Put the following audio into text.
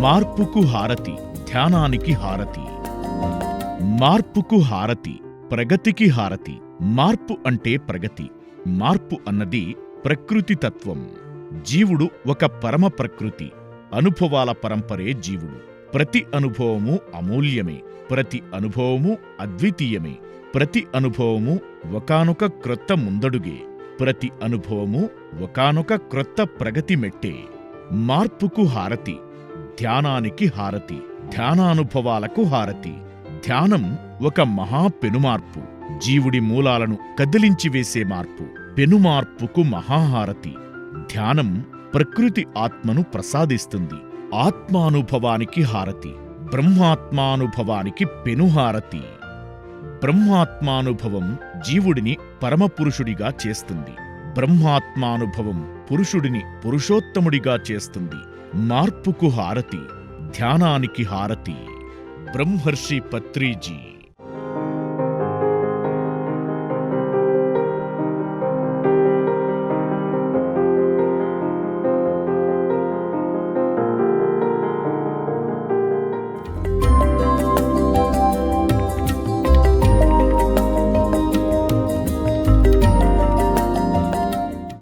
మార్పుకు హారతి ధ్యానానికి హారతి. మార్పుకు హారతి ప్రగతికి హారతి. మార్పు అంటే ప్రగతి. మార్పు అన్నది ప్రకృతి తత్వం. జీవుడు ఒక పరమ ప్రకృతి. అనుభవాల పరంపరే జీవుడు. ప్రతి అనుభవము అమూల్యమే. ప్రతి అనుభవము అద్వితీయమే. ప్రతి అనుభవము ఒకానొక క్రొత్త ముందడుగే. ప్రతి అనుభవము ఒకానొక క్రొత్త ప్రగతి మెట్టే. మార్పుకు హారతి ధ్యానానికి హారతి. ధ్యానానుభవాలకు హారతి. ధ్యానం ఒక మహా పెనుమార్పు. జీవుడి మూలాలను కదిలించి వేసే మార్పు. పెనుమార్పుకు మహాహారతి. ధ్యానం ప్రకృతి ఆత్మను ప్రసాదిస్తుంది. ఆత్మానుభవానికి హారతి. బ్రహ్మాత్మానుభవానికి పెనుహారతి. బ్రహ్మాత్మానుభవం జీవుడిని పరమపురుషుడిగా చేస్తుంది. బ్రహ్మాత్మానుభవం పురుషుడిని పురుషోత్తముడిగా చేస్తుంది. మార్పుకు హారతి ధ్యానానికి హారతి. బ్రహ్మర్షి పత్రిజీ.